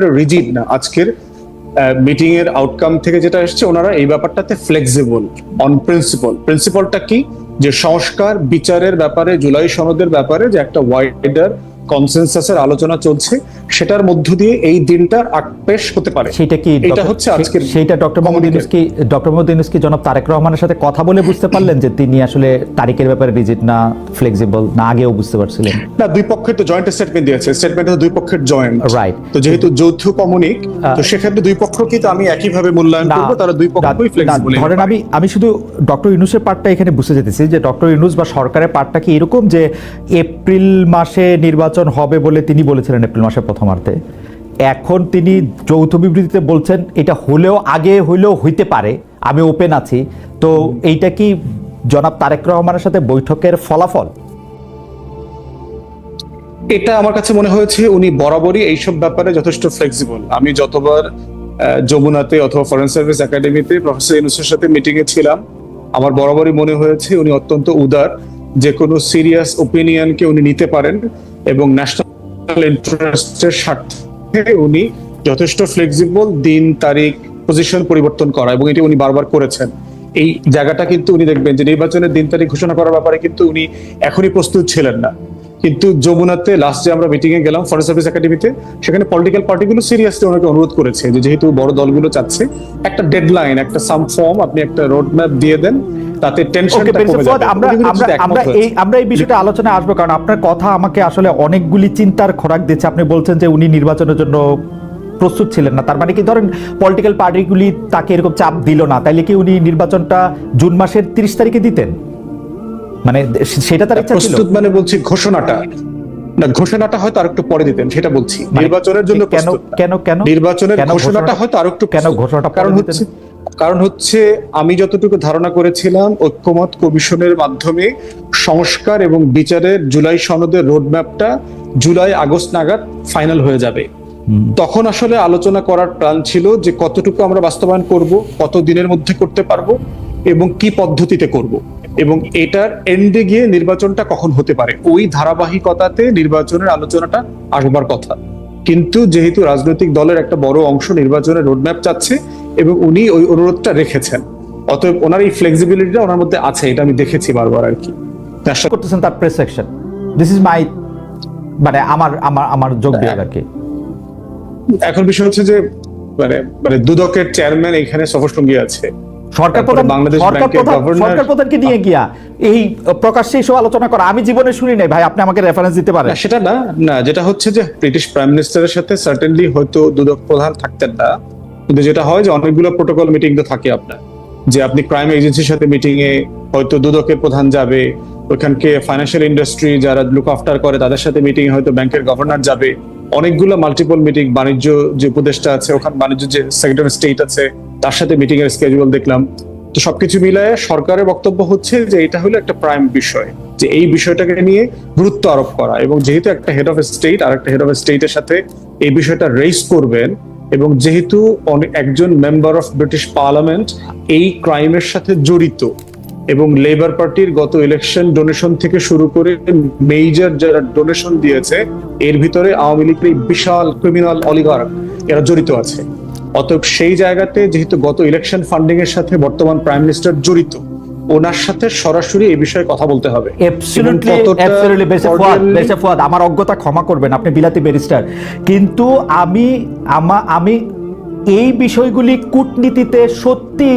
Rigid না। আজকের meeting এর আউটকাম থেকে যেটা এসছে, ওনারা এই ব্যাপারটাতে ফ্লেক্সিবল অন প্রিন্সিপাল প্রিন্সিপালটা কি? যে সংস্কার, বিচারের ব্যাপারে, জুলাই সনদের ব্যাপারে যে একটা ওয়াইডার কনসেনসাসের আলোচনা চলছে সেটার মধ্য দিয়ে এই দিনটার আকপেশ হতে পারে। সেটা কি এটা হচ্ছে আজকের সেইটা ডক্টর মোহাম্মদ ইউনুস কি ডক্টর মোহাম্মদ ইউনুস কি জনাব তারেক রহমানের সাথে কথা বলে বুঝতে পারলেন যে তিনি আসলে তারিখের ব্যাপারে রিজিট না ফ্লেক্সিবল না আগেও বুঝতে পারছিলেন। না দুই পক্ষের তো জয়েন্ট স্টেটমেন্ট দিয়েছে। স্টেটমেন্ট দুই পক্ষের জয়েন্ট Right. তো যেহেতু যৌথ কমিউনিক তো সেক্ষেত্রে দুই পক্ষকে তো আমি একইভাবে মূল্যায়ন না, করব তারা দুই পক্ষই ফ্লেক্সিবল ধরেন আমি আমি শুধু ডক্টর ইউনুসের পার্টটা এখানে বুঝতে যেতেছি যে ডক্টর ইউনুস বা সরকারের পার্টটা কি এরকম যে এপ্রিল মাসে নির্বাচন হবে বলে তিনি বলেছিলেন এপ্রিল মাসের প্রথমার্ধে। এখন তিনি যৌথ বিবৃতিতে বলছেন, এটা হলেও আগে হইলেও হইতে পারে, আমি ওপেন আছি। তো এইটা কি জনাব তারেক রহমানের সাথে বৈঠকের ফলাফল? এটা আমার কাছে মনে হয়েছে উনি বরাবরই এইসব ব্যাপারে যথেষ্ট ফ্লেক্সিবল আমি যতবার যমুনাতে অথবা ফরেন সার্ভিস একাডেমিতে প্রফেসর ইউনুসের সাথে মিটিং এ ছিলাম, আমার বরাবরই মনে হয়েছে উনি অত্যন্ত উদার। যে কোনো সিরিয়াস ওপিনিয়নকে উনি নিতে পারেন এবং ন্যাশনাল ইন্টারেস্টের স্বার্থে উনি যথেষ্ট ফ্লেক্সিবল দিন, তারিখ পজিশন পরিবর্তন করা এবং এটি উনি বারবার করেছেন। এই জায়গাটা কিন্তু উনি দেখবেন যে নির্বাচনের দিন, তারিখ ঘোষণা করার ব্যাপারে কিন্তু উনি এখনই প্রস্তুত ছিলেন না। কিন্তু যমুনাতে লাস্ট যে আমরা মিটিং এ গেলাম ফরেন সার্ভিস একাডেমিতে সেখানে পলিটিক্যাল পার্টিগুলো সিরিয়াসলি ওনাকে অনুরোধ করেছে যে যেহেতু বড় দলগুলো চাচ্ছে, একটা ডেডলাইন একটা সাম ফর্ম আপনি একটা রোড ম্যাপ দিয়ে দেন তাতে টেনশনটা কমে যাবে। আমরা আমরা আমরা এই আমরা এই বিষয়টা আলোচনায় আসব কারণ আপনার কথা আমাকে আসলে অনেকগুলি চিন্তার খোরাক দিচ্ছে। আপনি বলছেন যে উনি নির্বাচনের জন্য প্রস্তুত ছিলেন না। তার মানে কি ধরেন পলিটিক্যাল পার্টিগুলি তাকে এরকম চাপ দিল না। তাইলে কি উনি নির্বাচনটা জুন মাসের তিরিশ তারিখে দিতেন? মানে সেটা তার ইচ্ছা ছিল? প্রস্তুত মানে বলছি ঘোষণাটা। না ঘোষণাটা হয়তো আরেকটু পরে দিতেন সেটা বলছি। মানে নির্বাচনের জন্য কেন কেন কেন নির্বাচনের ঘোষণাটা ঘোষণা- হয়তো আরেকটু কেন ঘোষণাটা কারণ হচ্ছে কারণ হচ্ছে আমি যতটুকু ধারণা করেছিলাম ঐক্যমত কমিশনের মাধ্যমে সংস্কার এবং বিচারের জুলাই সনদের রোডম্যাপটা জুলাই আগস্ট নাগাদ ফাইনাল হয়ে যাবে। তখন আসলে আলোচনা করার প্ল্যান ছিল যে কতটুকু আমরা বাস্তবায়ন করব কত দিনের মধ্যে করতে পারব এবং কি পদ্ধতিতে করব এবং এটার এন্ডে গিয়ে নির্বাচনটা কখন হতে পারে। ওই ধারাবাহিকতাতে নির্বাচনের আলোচনাটা আসবার কথা। কিন্তু যেহেতু রাজনৈতিক দলের একটা বড় অংশ নির্বাচনের রোডম্যাপ চাচ্ছে এবং উনি ওই অনুরোধটা রেখেছেন। অতএব ওনার এই ফ্লেক্সিবিলিটিটা ওনার মধ্যে আছে এটা আমি দেখেছি বারবার আর কি। করতেছেন তার press section this is my মানে আমার আমার আমার যোগ বিয়োগ আর কি। এখন বিষয় হচ্ছে যে মানে মানে দুদকের চেয়ারম্যান এখানে সফর সঙ্গী আছে। সরকার তারপরে প্রধান বাংলাদেশ সরকার প্রধানকে নিয়ে গিয়া এই প্রকাশ্যে এসব আলোচনা করা। আমি জীবনে শুনি নাই ভাই আপনি আমাকে রেফারেন্স দিতে পারেন। সেটা না না যেটা হচ্ছে যে ব্রিটিশ প্রাইম মিনিস্টারের সাথে সার্টেনলি হয়তো দুদক প্রধান থাকতেন না। কিন্তু যেটা হয় যে অনেকগুলো প্রোটোকল মিটিং তো থাকে আপনার। যে আপনি ক্রাইম এজেন্সির সাথে মিটিং এ হয়তো দুদকের প্রধান যাবে ওখানকে ফাইন্যান্সিয়াল ইন্ডাস্ট্রি যারা লুক আফটার করে, তাদের সাথে মিটিং হয়তো ব্যাংকের গভর্নর যাবে। অনেকগুলো মাল্টিপল মিটিং বাণিজ্য যে উপদেষ্টা আছে, ওখানে বাণিজ্য যে সেক্রেটারি স্টেট আছে, তার সাথে মিটিং এর স্কেজুয়াল দেখলাম। তো সবকিছু মিলায় সরকারের বক্তব্য হচ্ছে যে এটা হলো একটা প্রাইম বিষয়, যে এই বিষয়টাকে নিয়ে গুরুত্ব আরোপ করা। এবং যেহেতু একটা হেড অফ স্টেট আর একটা হেড অফ স্টেটের সাথে এই বিষয়টা রেইজ করবেন এবং যেহেতু একজন মেম্বার অফ ব্রিটিশ পার্লামেন্ট এই ক্রাইমের সাথে জড়িত এবং লেবার পার্টির গত ইলেকশন ডোনেশন থেকে শুরু করে মেজর যারা ডোনেশন দিয়েছে, এর ভিতরে আওয়ামী লীগের বিশাল ক্রিমিনাল অলিগার এরা জড়িত আছে। অতএব সেই জায়গাতে যেহেতু গত ইলেকশন ফান্ডিং এর সাথে বর্তমান প্রাইম মিনিস্টার জড়িত ওনার সাথে সরাসরি এই বিষয়ে কথা বলতে হবে। আমার অজ্ঞতা ক্ষমা করবেন আপনি বিলাতি ব্যারিস্টার। কিন্তু আমি আমা আমি এই বিষয়গুলি কূটনীতিতে সত্যি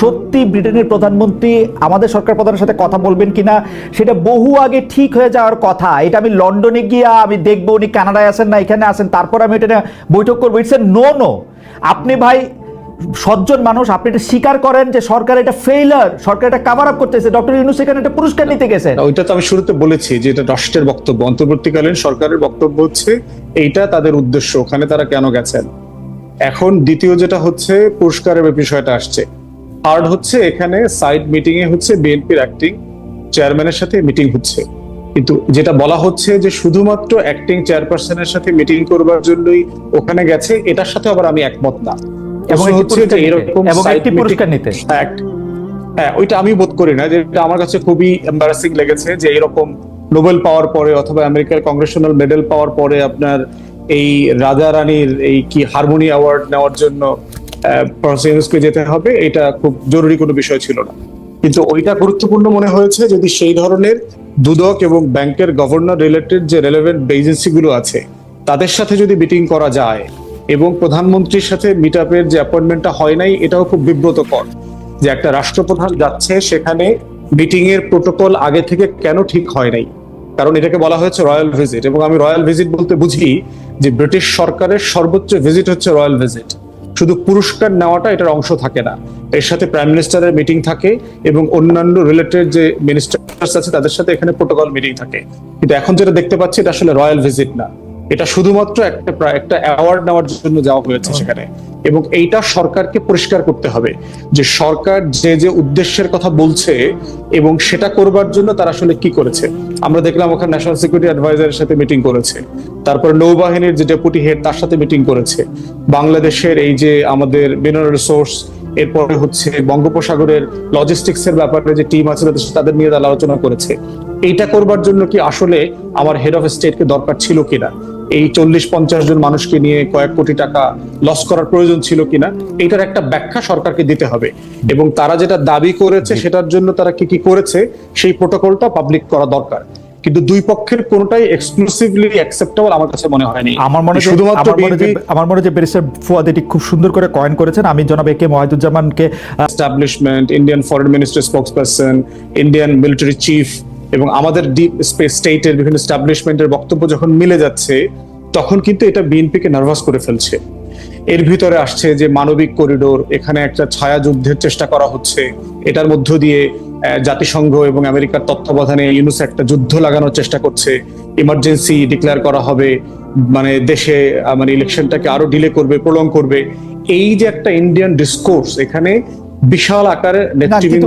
সত্যি ব্রিটেনের প্রধানমন্ত্রী আমাদের সরকার প্রধানের সাথে কথা বলবেন কিনা সেটা বহু আগে ঠিক হয়ে যাওয়ার কথা। এটা আমি লন্ডনে গিয়া আমি দেখব উনি কানাডায় আছেন না এখানে আছেন তারপর আমি এটা বৈঠক করব। ইটস এ নো নো আপনি ভাই সজ্জন মানুষ, আপনি এটা স্বীকার করেন যে সরকার এটা ফেইলার সরকার এটা কাভার আপ করতেছে। ডক্টর ইউনুস এখানে একটা পুরস্কার নিতে গেছে। ওইটা তো আমি শুরুতে বলেছি যে এটা রাষ্ট্রের বক্তব্য। অন্তর্বর্তীকালীন সরকারের বক্তব্য হচ্ছে, এইটা তাদের উদ্দেশ্য, ওখানে তারা কেন গেছেন? এখন দ্বিতীয় যেটা হচ্ছে, পুরস্কারের বিষয়টা আসছে। থার্ড হচ্ছে, এখানে সাইড মিটিং এ হচ্ছে বিএনপির অ্যাক্টিং চেয়ারম্যানের সাথে মিটিং হচ্ছে। কিন্তু যেটা বলা হচ্ছে যে শুধুমাত্র অ্যাক্টিং চেয়ারপারসনের সাথে মিটিং করবার জন্যই ওখানে গেছে, এটার সাথে আবার আমি একমত না। এবং একটি পুরস্কার নিতে। নিতে। হ্যাঁ ওইটা আমি বোধ করি না যেটা আমার কাছে খুবই এম্বারাসিং লেগেছে যে এরকম নোবেল পাওয়ার পরে অথবা আমেরিকার কংগ্রেশনাল মেডেল পাওয়ার পরে আপনার এই রাজা রানীর এই কি হারমোনি অ্যাওয়ার্ড নেওয়ার জন্য প্রসেসকে যেতে হবে এটা খুব জরুরি কোনো বিষয় ছিল না কিন্তু ওইটা গুরুত্বপূর্ণ মনে হয়েছে যদি সেই ধরনের দুদক এবং ব্যাংকের গভর্নর রিলেটেড যে রেলেভেন্ট এজেন্সিগুলো আছে তাদের সাথে যদি মিটিং করা যায় এবং প্রধানমন্ত্রীর সাথে মিট আপের যে অ্যাপয়েন্টমেন্টটা হয় নাই, এটাও খুব বিব্রতকর যে একটা রাষ্ট্রপ্রধান যাচ্ছে সেখানে মিটিং এর প্রোটোকল আগে থেকে কেন ঠিক হয় নাই। কারণ এটাকে বলা হয়েছে রয়্যাল ভিজিট এবং আমি রয়্যাল ভিজিট বলতে বুঝি যে ব্রিটিশ সরকারের সর্বোচ্চ ভিজিট হচ্ছে রয়্যাল ভিজিট শুধু পুরস্কার নেওয়াটা এটার অংশ থাকে না। এর সাথে প্রাইম মিনিস্টারের মিটিং থাকে এবং অন্যান্য রিলেটেড যে মিনিস্টার আছে, তাদের সাথে এখানে প্রোটোকল মিটিং থাকে। কিন্তু এখন যেটা দেখতে পাচ্ছি, এটা আসলে রয়্যাল ভিজিট না। এটা শুধুমাত্র একটা একটা অ্যাওয়ার্ড নেওয়ার জন্য যাওয়া হয়েছে সেখানে। এবং এইটা সরকারকে পরিষ্কার করতে হবে যে সরকার যে যে উদ্দেশ্যের কথা বলছে এবং সেটা করবার জন্য তারা আসলে কি করেছে। আমরা দেখলাম ওখানে ন্যাশনাল সিকিউরিটি অ্যাডভাইজারের সাথে মিটিং করেছে। তারপর নৌবাহিনীর যে ডেপুটি হেড তার সাথে মিটিং করেছে। বাংলাদেশের এই যে আমাদের মিনারেল রিসোর্স এরপরে হচ্ছে বঙ্গোপসাগরের লজিস্টিক্স এর ব্যাপারে যে টিম আছে তাদের তাদের নিয়ে তারা আলোচনা করেছে। এইটা করবার জন্য কি আসলে আমার হেড অফ স্টেটকে দরকার ছিল কিনা? এই চল্লিশ পঞ্চাশ জন মানুষকে নিয়ে কয়েক কোটি টাকা লস করার প্রয়োজন ছিল কিনা এইটার একটা ব্যাখ্যা সরকারকে দিতে হবে। এবং তারা যেটা দাবি করেছে সেটার জন্য তারা কি কি করেছে সেই প্রোটোকলটা পাবলিক করা দরকার। কিন্তু দুই পক্ষের কোনোটাই এক্সক্লুসিভলি অ্যাকসেপ্টেবল আমার কাছে মনে হয়নি। আমার মনে হয় শুধুমাত্র আমার মনে হয় যে ব্যারিস্টার ফুয়াদ এটি খুব সুন্দর করে কয়েন করেছেন। আমি জনাব A K মহিদুজ্জামানকে establishment Indian foreign minister spokesperson Indian military chief এবং আমাদের ডিপ স্পেস স্টেটের বিভিন্ন এস্টাবলিশমেন্টের বক্তব্য যখন মিলে যাচ্ছে, তখন কিন্তু এটা বিএনপিকে নার্ভাস করে ফেলছে। এর ভিতরে আসছে যে মানবিক করিডোর এখানে একটা ছায়া যুদ্ধের চেষ্টা করা হচ্ছে। এটার মধ্য দিয়ে জাতিসংঘ এবং আমেরিকার তত্ত্বাবধানে ইউনুস একটা যুদ্ধ লাগানোর চেষ্টা করছে। ইমার্জেন্সি ডিক্লেয়ার করা হবে মানে দেশে মানে ইলেকশনটাকে আরও ডিলে করবে প্রলং করবে। এই যে একটা ইন্ডিয়ান ডিসকোর্স এখানে বিশাল কিন্তু নেতৃবৃন্দ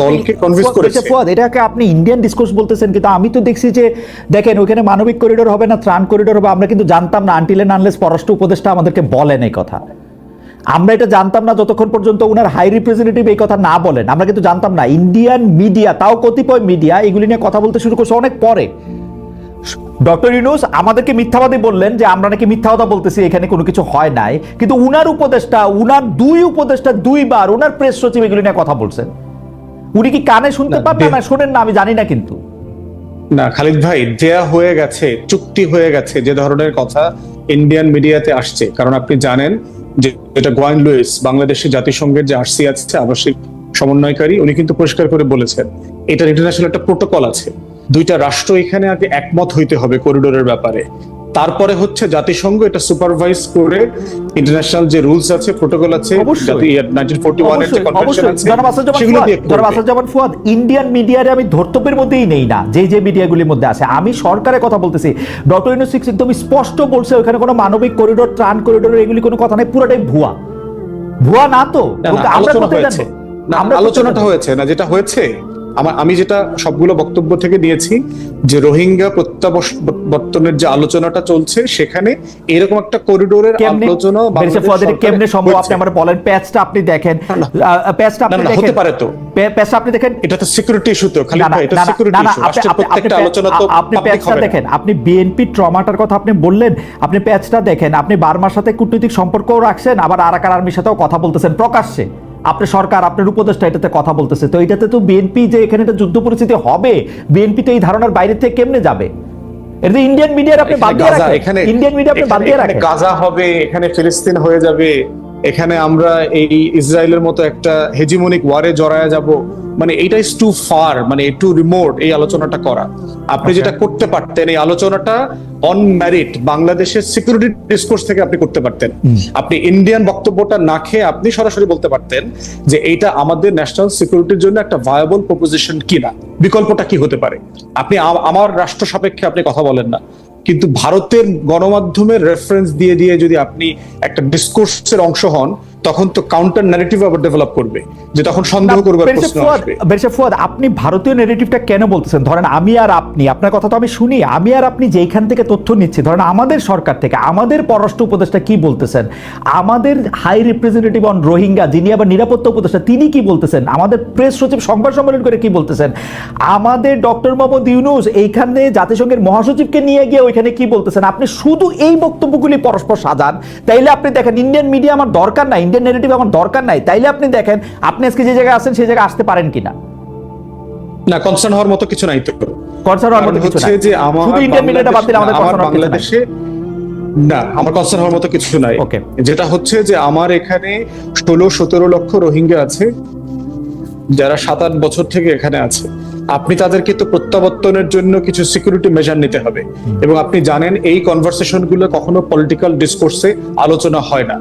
দলকে কনভিন্স করেছে। ফুয়াদ, এটাকে আপনি ইন্ডিয়ান ডিসকোর্স বলতেছেন কিন্তু আমি তো দেখছি যে দেখেন ওখানে মানবিক করিডোর হবে না ত্রাণ করিডোর হবে আমরা কিন্তু জানতাম না আনটিলেন আনলেস পররাষ্ট্র উপদেষ্টা আমাদেরকে বলেন এই কথা। আমরা এটা জানতাম না যতক্ষণ পর্যন্ত উনার হাই রিপ্রেজেন্টেটিভ এই কথা না বলেন। আমরা কিন্তু জানতাম না ইন্ডিয়ান মিডিয়া তাও কতিপয় মিডিয়া এগুলি নিয়ে কথা বলতে শুরু করছে অনেক পরে। ডক্টর ইউনুস আমাদেরকে মিথ্যাবাদী বললেন যে আমরা নাকি মিথ্যা কথা বলতেছি এখানে কোনো কিছু হয় নাই। কিন্তু উনার উপদেষ্টা উনার দুই উপদেষ্টা দুইবার উনার প্রেস সচিব এগুলি নিয়ে কথা বলছেন। উনি কি কানে শুনতে না, পান না শোনেন না আমি জানি না কিন্তু। না খালিদ ভাই দেয়া হয়ে গেছে চুক্তি হয়ে গেছে যে ধরনের কথা ইন্ডিয়ান মিডিয়াতে আসছে। কারণ আপনি জানেন যে এটা গোয়াইন লুইস বাংলাদেশের জাতিসংঘের যে আরসি আছে আবাসিক সমন্বয়কারী উনি কিন্তু পরিষ্কার করে বলেছেন এটার ইন্টারন্যাশনাল একটা প্রোটোকল আছে। দুইটা রাষ্ট্র এখানে আগে একমত হইতে হবে করিডোরের ব্যাপারে। তারপরে হচ্ছে জাতিসংঘ এটা সুপারভাইজ করে ইন্টারন্যাশনাল যে রুলস আছে প্রোটোকল আছে ফুয়াদ, ইন্ডিয়ান মিডিয়ারে আমি ধর্তব্যের মধ্যেই নেই না যে যে মিডিয়াগুলির মধ্যে আছে। আমি সরকারের কথা বলতেছি। ডক্টর সিক্স একদম স্পষ্ট বলছে ওখানে কোনো মানবিক করিডোর ত্রাণ করিডোর এগুলি কোনো কথা নেই পুরোটাই ভুয়া। ভুয়া না তো? আমরা আলোচনাটা হয়েছে না যেটা হয়েছে আমার আমি যেটা সবগুলো বক্তব্য থেকে নিয়েছি যে রোহিঙ্গা প্রত্যাবর্তনের যে আলোচনাটা চলছে সেখানে এরকম একটা করিডোরের আলোচনা কেমনে সম্ভব? আপনি আমার বলেন প্যাচটা আপনি দেখেন। প্যাচটা আপনি দেখেন। হতে পারে তো। প্যাচটা আপনি দেখেন। এটা তো সিকিউরিটি ইস্যু তো খালি ভাই এটা সিকিউরিটি ইস্যু প্রত্যেকটা আলোচনা তো আপনি প্যাচটা দেখেন। আপনি বিএনপি ট্রমাটার কথা আপনি বললেন আপনি প্যাচটা দেখেন। আপনি বার্মার সাথে কূটনৈতিক সম্পর্কও রাখছেন আবার আরাকার আর্মির সাথেও কথা বলতেছেন। প্রকাশ্যে। আপনি সরকার আপনার উপদেষ্টা এটাতে কথা বলতেছে। তো এটাতে তো বিএনপি যে এখানে একটা যুদ্ধ পরিস্থিতি হবে বিএনপি তো এই ধারণার বাইরে থেকে কেমনে যাবে? এটা তো ইন্ডিয়ান মিডিয়ার আপনি বাদ দিয়ে রাখেন। ইন্ডিয়ান মিডিয়া আপনি বাদ দিয়ে রাখেন। গাজা হবে এখানে ফিলিস্তিন হয়ে যাবে। এখানে আমরা এই ইসরায়েলের মতো একটা হেজিমনিক ওয়ারে জড়ায় যাব। মানে এটা ইজ টু ফার মানে টু রিমোট এই আলোচনাটা করা। আপনি যেটা করতে পারতেন এই আলোচনাটা অন ম্যারিট বাংলাদেশের সিকিউরিটি ডিসকোর্স থেকে আপনি করতে পারতেন। আপনি ইন্ডিয়ান বক্তব্যটা না খেয়ে আপনি সরাসরি বলতে পারতেন যে এইটা আমাদের ন্যাশনাল সিকিউরিটির জন্য একটা ভায়াবল প্রপোজিশন কিনা বিকল্পটা কি হতে পারে? আপনি আমার রাষ্ট্র সাপেক্ষে আপনি কথা বলেন না। কিন্তু ভারতের গণমাধ্যমের রেফারেন্স দিয়ে দিয়ে যদি আপনি একটা ডিসকোর্সের অংশ হন তখন তো কাউন্টার ন্যারেটিভ আবার ডেভেলপ করবে যে তখন সন্দেহ করবার প্রশ্ন আসবে। ফুয়াদ, আপনি ভারতীয় নেগেটিভটা কেন বলতেছেন? ধরেন আমি আর আপনি আপনার কথা তো আমি শুনি আমি আর আপনি যেখান থেকে তথ্য নিচ্ছি ধরেন আমাদের সরকার থেকে আমাদের পররাষ্ট্র উপদেষ্টা কি বলতেছেন? আমাদের হাই রিপ্রেজেন্টেটিভ অন রোহিঙ্গা যিনি আবার নিরাপত্তা উপদেষ্টা তিনি কি বলতেছেন? আমাদের প্রেস সচিব সংবাদ সম্মেলন করে কি বলতেছেন? আমাদের ডক্টর মোহাম্মদ ইউনুস এইখানে জাতিসংঘের মহাসচিবকে নিয়ে গিয়ে ওইখানে কি বলতেছেন? আপনি শুধু এই বক্তব্যগুলি পরস্পর সাজান তাইলে আপনি দেখেন ইন্ডিয়ান মিডিয়া আমার দরকার নাই ইন্ডিয়ান নেগেটিভ আমার দরকার নাই। তাইলে আপনি দেখেন আপনি আজকে যে জায়গায় আছেন সেই জায়গায় আসতে পারেন কিনা। না কনসার্ন হওয়ার মতো কিছু নাই তো। কনসার্ন হওয়ার মতো কিছু নাই। যে আমার শুধু ইন্ডিয়ান মিডিয়াটা বাদ দিলে আমাদের কনসার্ন হওয়ার বাংলাদেশে না আমার কনসার্ন হওয়ার মতো কিছু নাই. যেটা হচ্ছে যে আমার এখানে ষোলো সতেরো লক্ষ রোহিঙ্গা আছে যারা সাত আট বছর থেকে এখানে আছে। আপনি তাদেরকে তো প্রত্যাবর্তনের জন্য কিছু সিকিউরিটি মেজার নিতে হবে। এবং আপনি জানেন এই কনভারসেশনগুলো কখনো পলিটিক্যাল ডিসকোর্সে আলোচনা হয় না।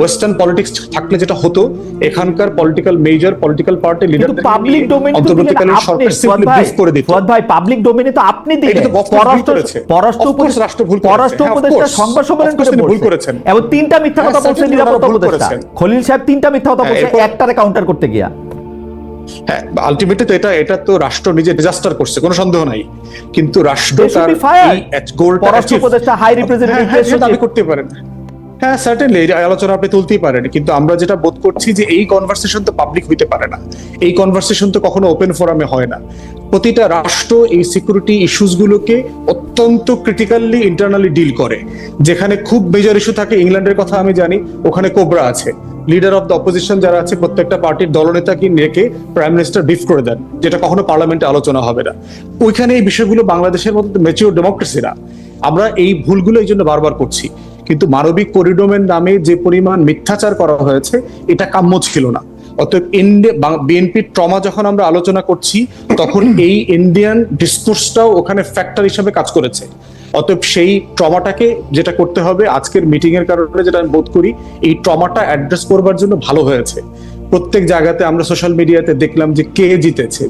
ওয়েস্টার্ন পলিটিক্স থাকলে যেটা হতো এখানকার political major political party leader public ডোমেইনে তো অন্তর্বর্তীকালীন সরকার সিম্পলি ব্রিফ করে দিত। ফুয়াদ ভাই পাবলিক ডোমেইনে তো আপনি দিলেন। পররাষ্ট্র পররাষ্ট্র উপদেষ্টা রাষ্ট্র ভুল পররাষ্ট্র হ্যাঁ, উপদেষ্টা সংবাদ সম্মেলন করে ভুল করেছেন। এবং তিনটা মিথ্যা হ্যাঁ, কথা বলছেন নিরাপত্তা উপদেষ্টা। খলিল সাহেব তিনটা মিথ্যা কথা হ্যাঁ, বলছে একটারে কাউন্টার করতে গিয়া। হ্যাঁ আলটিমেটলি তো এটা এটা তো রাষ্ট্র নিজে ডিজাস্টার করছে কোনো সন্দেহ নাই। কিন্তু রাষ্ট্র তার পররাষ্ট্র উপদেষ্টা, হ্যাঁ, হ্যাঁ, press সেটা দাবি করতে পারেন। হ্যাঁ সার্টেনলি এই আলোচনা আপনি তুলতেই পারেন। কিন্তু আমরা যেটা বোধ করছি যে এই কনভারসেশন তো পাবলিক হইতে পারে না। এই কনভারসেশন তো কখনো ওপেন ফোরামে হয় না। প্রতিটা রাষ্ট্র এই সিকিউরিটি ইস্যুস গুলোকে অত্যন্ত ক্রিটিক্যালি ইন্টারনালি ডিল করে। যেখানে খুব মেজর ইস্যু থাকে, ইংল্যান্ডের কথা আমি জানি, ওখানে কোবরা আছে। লিডার অফ দ্য অপোজিশন যারা আছে, প্রত্যেকটা পার্টির দলনেতাকে রেখে প্রাইম মিনিস্টার ব্রিফ করে দেন, যেটা কখনো পার্লামেন্টে আলোচনা হবে না। ওইখানে এই বিষয়গুলো বাংলাদেশের মধ্যে মেচিওর ডেমোক্রেসি না আমরা এই ভুলগুলো এই জন্য বারবার করছি। কিন্তু মানবিক করিডোমের নামে যে পরিমাণ মিথ্যাচার করা হয়েছে, এটা কাম্য ছিল না। অতএব বিএনপির ট্রমা যখন আমরা আলোচনা করছি, তখন এই ইন্ডিয়ান ডিসকোর্সটাও ওখানে ফ্যাক্টর হিসেবে কাজ করেছে। অতএব সেই ট্রমাটাকে যেটা করতে হবে, আজকের মিটিং এর কারণে যেটা আমি বোধ করি, এই ট্রমাটা অ্যাড্রেস করবার জন্য ভালো হয়েছে। প্রত্যেক জায়গাতে আমরা সোশ্যাল মিডিয়াতে দেখলাম যে কে জিতেছে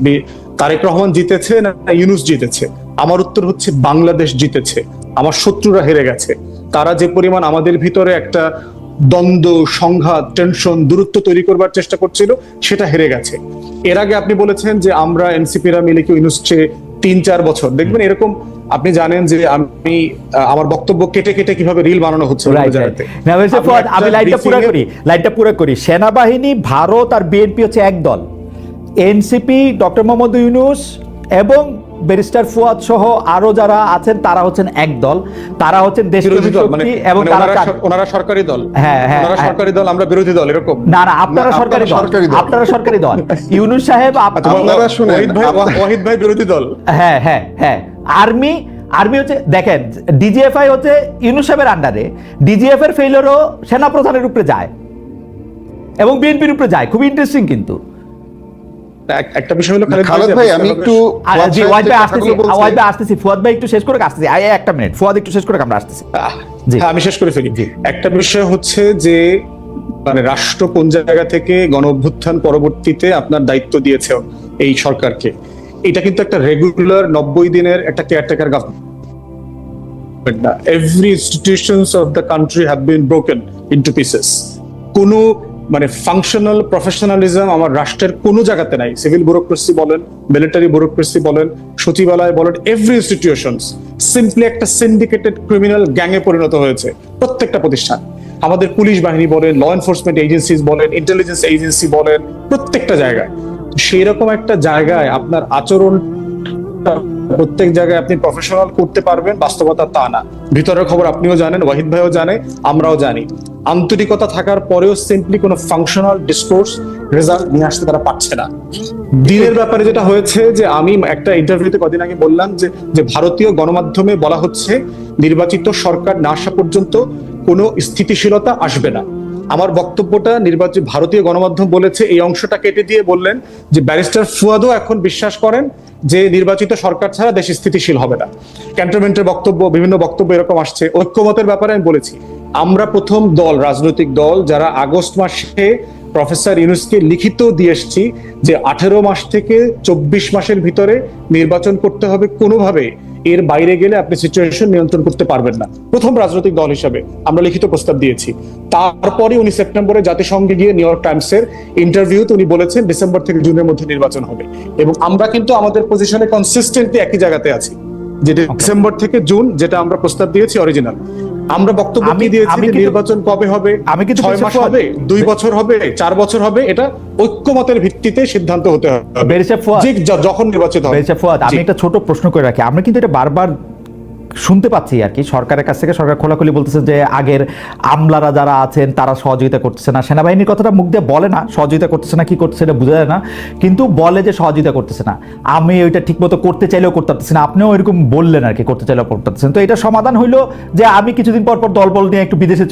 তারেক রহমান জিতেছে না ইউনুস জিতেছে? আমার উত্তর হচ্ছে বাংলাদেশ জিতেছে। আমার শত্রুরা হেরে গেছে। তারা যে পরিমাণ আমাদের ভিতরে একটা দ্বন্দ্ব সংঘাত টেনশন দূরত্ব তৈরি করবার চেষ্টা করছিল সেটা হেরে গেছে। এর আগে আপনি বলেছেন যে আমরা এনসিপিরা মিলে কি ইউনুস চেয়ে তিন চার বছর। দেখবেন এরকম আপনি জানেন যে আমি আমার বক্তব্য কেটে কেটে কীভাবে রিল বানানো হচ্ছে আমি লাইনটা পুরো করি পুরো করি। সেনাবাহিনী ভারত আর বিএনপি হচ্ছে এক দল। এনসিপি ডক্টর মোহাম্মদ ইউনুস এবং ব্যারিস্টার ফুয়াদ সহ আরও যারা আছেন তারা হচ্ছেন এক দল। তারা হচ্ছেন দেশপ্রেমী বিরোধী মানে শক্তি এবং মানে তারা ওনারা সরকারি দল। হ্যাঁ, হ্যাঁ, ওনারা হ্যাঁ। সরকারি দল আমরা বিরোধী দল এরকম। না না আপনারা সরকারি দল। আপনারা সরকারি দল। ইউনুস সাহেব আচ্ছা, আপনারা শুনেন, ওয়াহিদ ভাই বিরোধী দল। হ্যাঁ হ্যাঁ হ্যাঁ। আর্মি আর্মি হচ্ছে দেখেন ডিজিএফআই হচ্ছে ইউনুস সাহেবের আন্ডারে ডিজিএফ এর ফেইলরও সেনাপ্রধানের উপরে যায়। এবং বিএনপির উপরে যায়। খুব ইন্টারেস্টিং কিন্তু। একটা বিষয় হলো খালেদ খালেদ ভাই আমি একটু জি ওয়াইদ ভাই আসতেছি ওয়াইদ ভাই আসতেছি ফুয়াদ ভাই একটু শেষ করে আসতেছি আয়, একটা মিনিট ফুয়াদ একটু শেষ করে আমরা আসতেছি। জি। আমি শেষ করে ফেলি। একটা বিষয় হচ্ছে যে মানে রাষ্ট্র কোন জায়গা থেকে গণ অভ্যুত্থান পরবর্তীতে আপনার দায়িত্ব দিয়েছে এই সরকারকে এটা কিন্তু একটা রেগুলার নব্বই দিনের একটা কেয়ারটেকার গভর্নমেন্ট না every institutions of the country have been broken into pieces কোনো মানে ফাংশনাল প্রফেশনালিজম আমার রাষ্ট্রের কোনো জায়গাতে নাই। সিভিল ব্যুরোক্রেসি বলেন মিলিটারি ব্যুরোক্রেসি বলেন, সচিবালয় বলেন এভরি ইনস্টিটিউশনস সিম্পলি একটা সিন্ডিকেটেড ক্রিমিনাল গ্যাংয়ে পরিণত হয়েছে, প্রত্যেকটা প্রতিষ্ঠান। আমাদের পুলিশ বাহিনী বলেন ল এনফোর্সমেন্ট এজেন্সিস বলেন ইন্টেলিজেন্স এজেন্সি বলেন, প্রত্যেকটা জায়গায়। সেই রকম একটা জায়গায় আপনার আচরণ প্রত্যেক জায়গায় আপনি প্রফেশনাল করতে পারবেন, বাস্তবতা তা না। ভিতরের খবর আপনিও জানেন, ওয়াহিদ ভাইও জানে, আমরাও জানি। আন্তরিকতা থাকার পরেও সিম্পলি কোনো ফাংশনাল ডিসকোর্স রেজাল্ট নিয়ে আসতে তারা পারছে না। দিনের ব্যাপারে যেটা হয়েছে যে আমি একটা ইন্টারভিউতে কদিন আগে বললাম যে যে ভারতীয় গণমাধ্যমে বলা হচ্ছে, নির্বাচিত সরকার না আসা পর্যন্ত কোনো স্থিতিশীলতা আসবে না। আমার বক্তব্যটা নির্বাচিত ভারতীয় গণমাধ্যম বলেছে, এই অংশটা কেটে দিয়ে বললেন যে ব্যারিস্টার ফুয়াদও এখন বিশ্বাস করেন যে নির্বাচিত সরকার ছাড়া দেশ স্থিতিশীল হবে না। ক্যান্টনমেন্টের বক্তব্য, বিভিন্ন বক্তব্য এরকম আসছে। ঐক্যমতের ব্যাপারে আমি বলেছি, আমরা প্রথম দল, রাজনৈতিক দল, যারা আগস্ট মাসে প্রফেসর ইউনুসকে লিখিত দিয়ে এসছি যে আঠেরো মাস থেকে চব্বিশ মাসের ভিতরে নির্বাচন করতে হবে, কোনোভাবে এর বাইরে গেলে আপনি সিচুয়েশন নিয়ন্ত্রণ করতে পারবেন না। প্রথম রাজনৈতিক দল হিসাবে আমরা লিখিত প্রস্তাব দিয়েছি। তারপরে উনি সেপ্টেম্বরে জাতিসংঘে গিয়ে নিউ ইয়র্ক টাইমসের ইন্টারভিউতে উনি বলেছেন ডিসেম্বর থেকে জুনের মধ্যে নির্বাচন হবে। এবং আমরা কিন্তু আমাদের পজিশনে কনসিস্টেন্টলি একই জায়গাতে আছি। যেটা ডিসেম্বর থেকে জুন যেটা আমরা প্রস্তাব দিয়েছি অরিজিনাল আমরা বক্তব্য আমি- কি দিয়েছি যে নির্বাচন কবে হবে? আমি কিন্তু ছয় মাস হবে? দুই বছর হবে? চার বছর হবে? এটা ঐক্যমতের ভিত্তিতে সিদ্ধান্ত হতে হবে। যখন নির্বাচিত হবে। আমি। একটা ছোট প্রশ্ন করে রাখি। আমরা কিন্তু এটা বারবার শুনতে পাচ্ছি আর কি। সরকারের কাছ থেকে সরকার খোলাখুলি বলতেছে যে আগের আমলারা যারা আছেন, তারা সহযোগিতা করতেছে না। সেনাবাহিনীর কথাটা মুখ দিয়ে বলে না, সহযোগিতা করতেছে না, কি করতেছে এটা বোঝা যায় না। কিন্তু বলে যে সহযোগিতা করতেছে না। আমি ওইটা ঠিকমতো করতে চাইলেও করতে পারতেছি না। আপনিও এরকম বললেন আর কি, করতে চাইলেও করতে পারতেছেন। তো এটা সমাধান হইল যে আমি কিছুদিন পর পর দল বল নিয়ে একটু বিদেশে